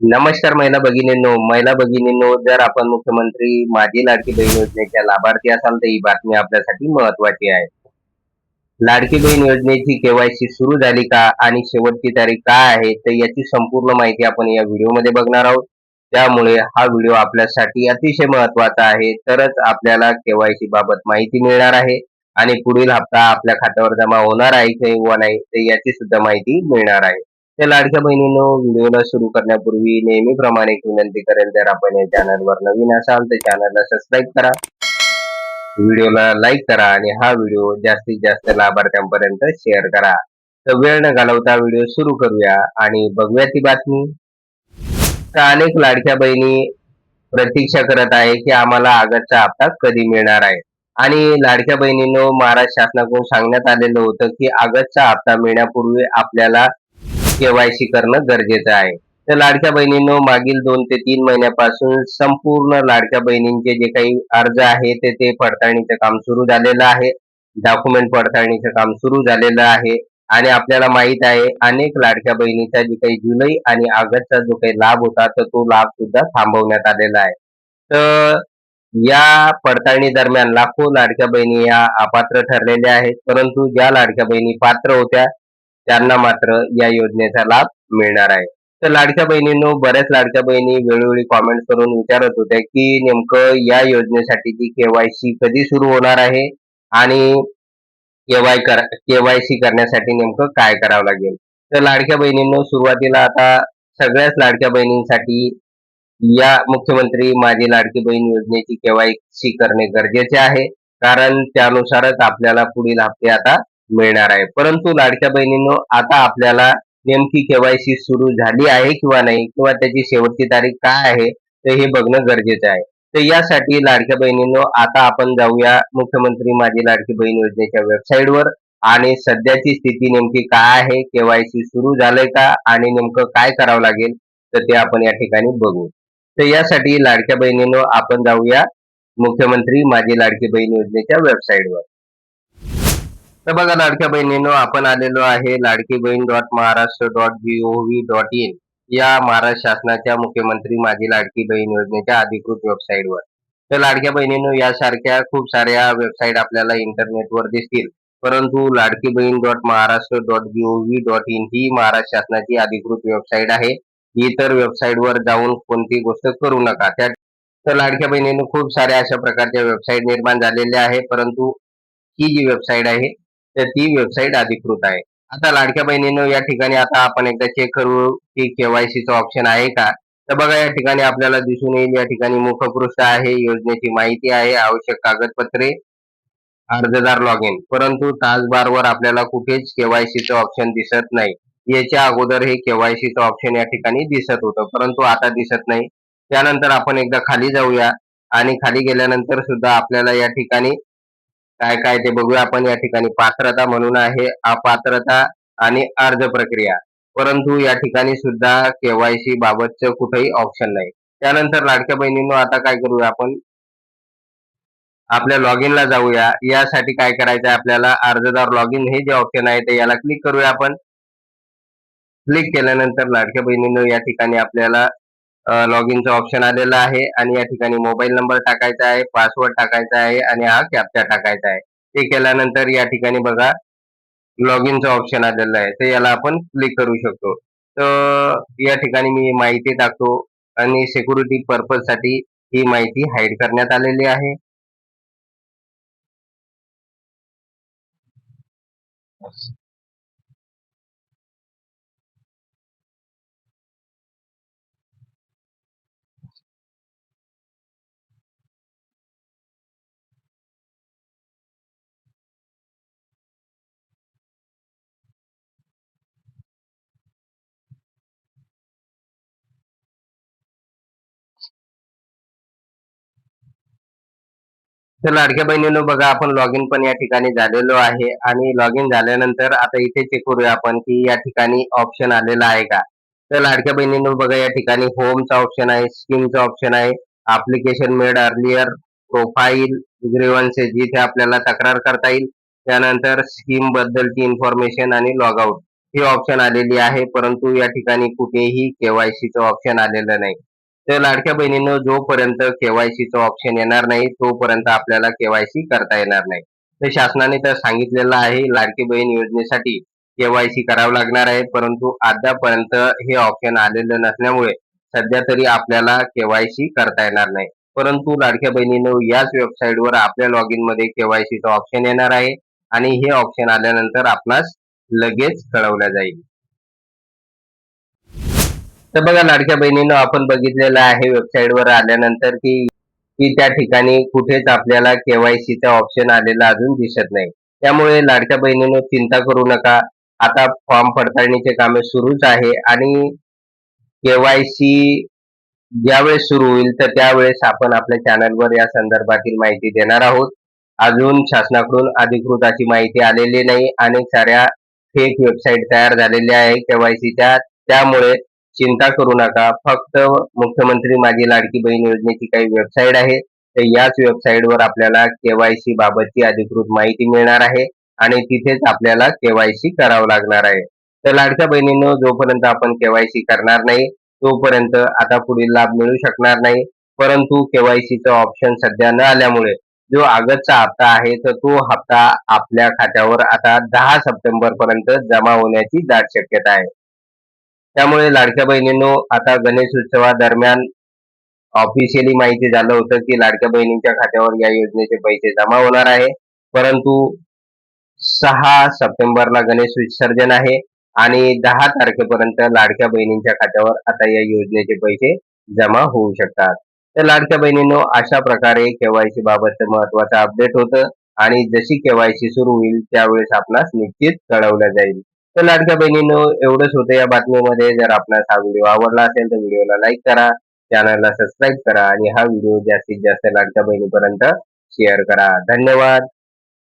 नमस्कार महिला भगिनींनो महिला भगिनींनो जर आपण मुख्यमंत्री माझी लाडकी बहीण योजनेच्या लाभार्थी असाल तर ही बातमी आपल्यासाठी महत्वाची आहे. लाडकी बहीण योजनेची केवायसी सुरू झाली का आणि शेवटची तारीख काय आहे तर याची संपूर्ण माहिती आपण या व्हिडिओमध्ये बघणार आहोत. त्यामुळे हा व्हिडिओ आपल्यासाठी अतिशय महत्त्वाचा आहे. तरच आपल्याला केवायसी बाबत माहिती मिळणार आहे आणि पुढील हप्ता आपल्या खात्यावर जमा होणार आहे किंवा नाही तर याची सुद्धा माहिती मिळणार आहे. त्या लाडक्या बहिणीनो व्हिडिओला सुरू करण्यापूर्वी नेहमीप्रमाणे एक विनंती करेल जर आपण या चॅनलवर नवीन असाल तर चॅनलला सबस्क्राईब करा. व्हिडिओला लाईक करा आणि हा व्हिडिओ जास्तीत जास्त लाभार्थ्यांपर्यंत शेअर करा. तर वेळ न घालवता व्हिडिओ सुरू करूया आणि बघूया ती बातमी. तर अनेक लाडक्या बहिणी प्रतीक्षा करत आहे की आम्हाला आगतचा हप्ता कधी मिळणार आहे? आणि लाडक्या बहिणींनो महाराष्ट्र शासनाकडून सांगण्यात आलेलं होतं की आगतचा हप्ता मिळण्यापूर्वी आपल्याला केवायसी करणं गरजेचं आहे. तर लाडक्या बहिणींनो मागील दोन ते तीन महिन्यापासून संपूर्ण लाडक्या बहिणींचे जे काही अर्ज आहे ते ते पडताळणीचं काम सुरू झालेलं आहे. डॉक्युमेंट पडताळणीचं काम सुरू झालेलं आहे. आणि आपल्याला माहीत आहे अनेक लाडक्या बहिणीचा जे काही जुलै आणि ऑगस्टचा जो काही लाभ होता तर तो लाभ सुद्धा थांबवण्यात आलेला आहे. तर या पडताळणी दरम्यान लाखो लाडक्या बहिणी या अपात्र ठरलेल्या आहेत. परंतु ज्या लाडक्या बहिणी पात्र होत्या त्यांना मात्र या योजनेचा लाभ मिळणार आहे. तर लाडक्या बहिणींनो बऱ्याच लाडक्या बहिणी वेळोवेळी कॉमेंट करून विचारत होत्या की नेमकं या योजनेसाठीची केवायसी कधी सुरू होणार आहे आणि केवाय कर केवायसी करण्यासाठी नेमकं काय करावं लागेल? तर लाडक्या बहिणींनो सुरुवातीला आता सगळ्याच लाडक्या बहिणींसाठी या मुख्यमंत्री माझी लाडकी बहीण योजनेची केवायसी करणे गरजेचे आहे. कारण त्यानुसारच आपल्याला पुढील हप्ते आता मिळणार आहे. परंतु लाडक्या बहिणींनो आता आपल्याला नेमकी केवायसी सुरू झाली आहे किंवा नाही किंवा त्याची शेवटची तारीख काय आहे तर हे बघणं गरजेचं आहे. तर यासाठी लाडक्या बहिणींनो आता आपण जाऊया मुख्यमंत्री माझी लाडकी बहीण योजनेच्या वेबसाईटवर आणि सध्याची स्थिती नेमकी काय आहे केवायसी सुरू झालंय का आणि नेमकं काय करावं लागेल तर ते आपण या ठिकाणी बघू. तर यासाठी लाडक्या बहिणींनो आपण जाऊया मुख्यमंत्री माझी लाडकी बहीण योजनेच्या वेबसाईटवर तर बघा लाडक्या बहिणींनो आपण आलेलो आहे Ladki Bahin dot Maharashtra dot G O V dot in या महाराष्ट्र शासनाच्या मुख्यमंत्री माझी लाडकी बहीण योजनेच्या अधिकृत वेबसाईटवर तर लाडक्या बहिणींनो यासारख्या खूप साऱ्या वेबसाईट आपल्याला इंटरनेटवर दिसतील. परंतु Ladki Bahin dot Maharashtra dot G O V dot in ही महाराष्ट्र शासनाची अधिकृत वेबसाईट आहे. इतर वेबसाईटवर जाऊन कोणती गोष्ट करू नका. त्या तर लाडक्या बहिणींनी खूप साऱ्या अशा प्रकारच्या वेबसाईट निर्माण झालेल्या आहे परंतु ही जी वेबसाईट आहे तर ती वेबसाईट अधिकृत आहे. आता लाडक्या बहिणीनं या ठिकाणी आता आपण एकदा चेक करू की केवायसीचं ऑप्शन आहे का? तर बघा या ठिकाणी आपल्याला दिसून येईल या ठिकाणी मुखपृष्ठ आहे योजनेची माहिती आहे आवश्यक कागदपत्रे अर्जदार लॉग इन परंतु तासबारवर आपल्याला कुठेच केवायसीचं ऑप्शन दिसत नाही. याच्या अगोदर हे केवायसीचं ऑप्शन या ठिकाणी दिसत होतं परंतु आता दिसत नाही. त्यानंतर आपण एकदा खाली जाऊया आणि खाली गेल्यानंतर सुद्धा आपल्याला या ठिकाणी काय काय ते बघूया आपण या ठिकाणी. पात्रता म्हणून आहे अपात्रता आणि अर्ज प्रक्रिया. परंतु या ठिकाणी सुद्धा केवायसी बाबतचं कुठेही ऑप्शन नाही. त्यानंतर लाडक्या बहिणींनो आता काय करूया आपण? आपल्या लॉग इनला जाऊया. यासाठी काय करायचं आहे आपल्याला? अर्जदार लॉग इन हे जे ऑप्शन आहे ते याला क्लिक करूया आपण. क्लिक केल्यानंतर लाडक्या बहिणींनो या ठिकाणी आपल्याला लॉग इनचं ऑप्शन आलेलं आहे आणि या ठिकाणी मोबाईल नंबर टाकायचा आहे पासवर्ड टाकायचा आहे आणि हा कॅप्चा टाकायचा आहे. ते केल्यानंतर या ठिकाणी बघा लॉग इनचं ऑप्शन आलेलं आहे. तर याला आपण क्लिक करू शकतो. तर या ठिकाणी मी माहिती टाकतो आणि सिक्युरिटी पर्पजसाठी ही माहिती हाईड करण्यात आलेली आहे. तर लाडक्या बहिणीनं बघा आपण लॉग इन पण या ठिकाणी झालेलो आहे. आणि लॉग इन झाल्यानंतर आता इथे चेक करूया आपण की या ठिकाणी ऑप्शन आलेला आहे का. तर लाडक्या बहिणीनं बघा या ठिकाणी होमचा ऑप्शन आहे स्कीमचा ऑप्शन आहे application made earlier profile grievances जिथे आपल्याला तक्रार करता येईल. त्यानंतर स्कीम बद्दलची इन्फॉर्मेशन आणि लॉग आउट ही ऑप्शन आलेली आहे परंतु या ठिकाणी कुठेही केवायसीचं ऑप्शन आलेलं नाही. तर लाडक्या बहिणीनं जोपर्यंत केवायसीचं ऑप्शन येणार नाही तोपर्यंत आपल्याला केवायसी करता येणार नाही. तर शासनाने तर सांगितलेलं आहे लाडकी बहीण योजनेसाठी केवायसी करावं लागणार आहे परंतु अद्यापर्यंत हे ऑप्शन आलेलं नसल्यामुळे सध्या तरी आपल्याला केवायसी करता येणार नाही. परंतु लाडक्या बहिणीनं याच वेबसाईटवर आपल्या लॉगिनमध्ये केवायसीचं ऑप्शन येणार आहे आणि हे ऑप्शन आल्यानंतर आपणास लगेच कळवल्या जाईल. तर बघा लाडक्या बहिणीनं आपण बघितलेलं आहे वेबसाईटवर आल्यानंतर की की त्या ठिकाणी कुठेच आपल्याला केवायसीचा ऑप्शन आलेला अजून दिसत नाही. त्यामुळे लाडक्या बहिणीनं चिंता करू नका. आता फॉर्म पडताळणीचे कामे सुरूच आहे आणि केवायसी ज्यावेळेस सुरू होईल तर त्यावेळेस आपण आपल्या चॅनलवर या संदर्भातील माहिती देणार आहोत. अजून शासनाकडून अधिकृत अशी माहिती आलेली नाही. आणि साऱ्या फेक वेबसाईट तयार झालेल्या आहे केवायसीच्या त्यामुळे चिंता करू नका. फक्त मुख्यमंत्री माझी लाडकी बहीण योजनेची काही वेबसाईट आहे. तर याच वेबसाईटवर आपल्याला केवायसी बाबतची अधिकृत माहिती मिळणार आहे आणि तिथेच आपल्याला केवायसी करावं लागणार आहे. तर लाडक्या बहिणीनं जोपर्यंत आपण केवायसी करणार नाही तोपर्यंत आता पुढील लाभ मिळू शकणार नाही. परंतु केवायसीचं ऑप्शन सध्या न आल्यामुळे जो आगतचा हप्ता आहे तर तो हप्ता आपल्या खात्यावर आता दहा सप्टेंबर पर्यंत जमा होण्याची दाट शक्यता आहे. त्यामुळे लाडक्या बहिणींनो आता गणेश उत्सवादरम्यान ऑफिशियली माहिती झालं होतं की लाडक्या बहिणींच्या खात्यावर या योजनेचे पैसे जमा होणार आहे. परंतु सहा सप्टेंबरला गणेश विसर्जन आहे आणि दहा तारखेपर्यंत लाडक्या बहिणींच्या खात्यावर आता या योजनेचे पैसे जमा होऊ शकतात. तर लाडक्या बहिणींनो अशा प्रकारे केवायसी बाबतचं महत्वाचं अपडेट होतं आणि जशी केवायसी सुरू होईल त्यावेळेस आपणास निश्चित कळवलं जाईल. तर लाडक्या बहिणींनो एवढंच होतं या बातमीमध्ये. जर आपणास हा व्हिडिओ आवडला असेल तर व्हिडिओला लाईक करा. चॅनलला सबस्क्राईब करा. आणि हा व्हिडिओ जास्तीत जास्त लाडक्या बहिणीपर्यंत शेअर करा. धन्यवाद.